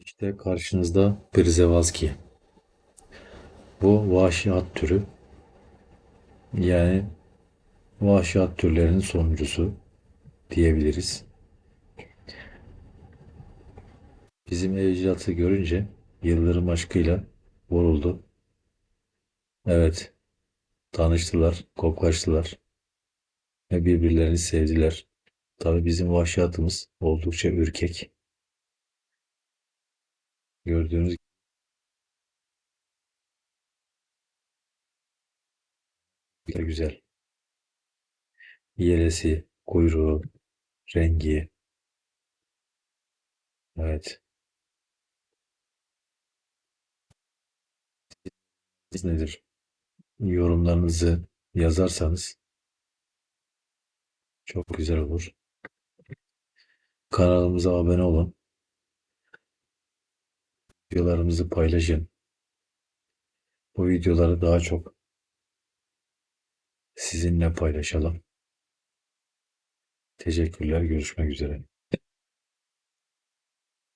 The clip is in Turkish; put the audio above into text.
İşte karşınızda Przewalski. Bu vahşi at türü. Yani vahşi at türlerinin sonuncusu diyebiliriz. Bizim evcil atı görünce yıldırım aşkıyla vuruldu. Evet, tanıştılar, koklaştılar ve birbirlerini sevdiler. Tabii bizim vahşi atımız oldukça ürkek. Gördüğünüz gibi güzel. Yelesi, kuyruğu, rengi. Evet. Siz nedir? Yorumlarınızı yazarsanız çok güzel olur. Kanalımıza abone olun. Videolarımızı paylaşın. Bu videoları daha çok sizinle paylaşalım. Teşekkürler. Görüşmek üzere.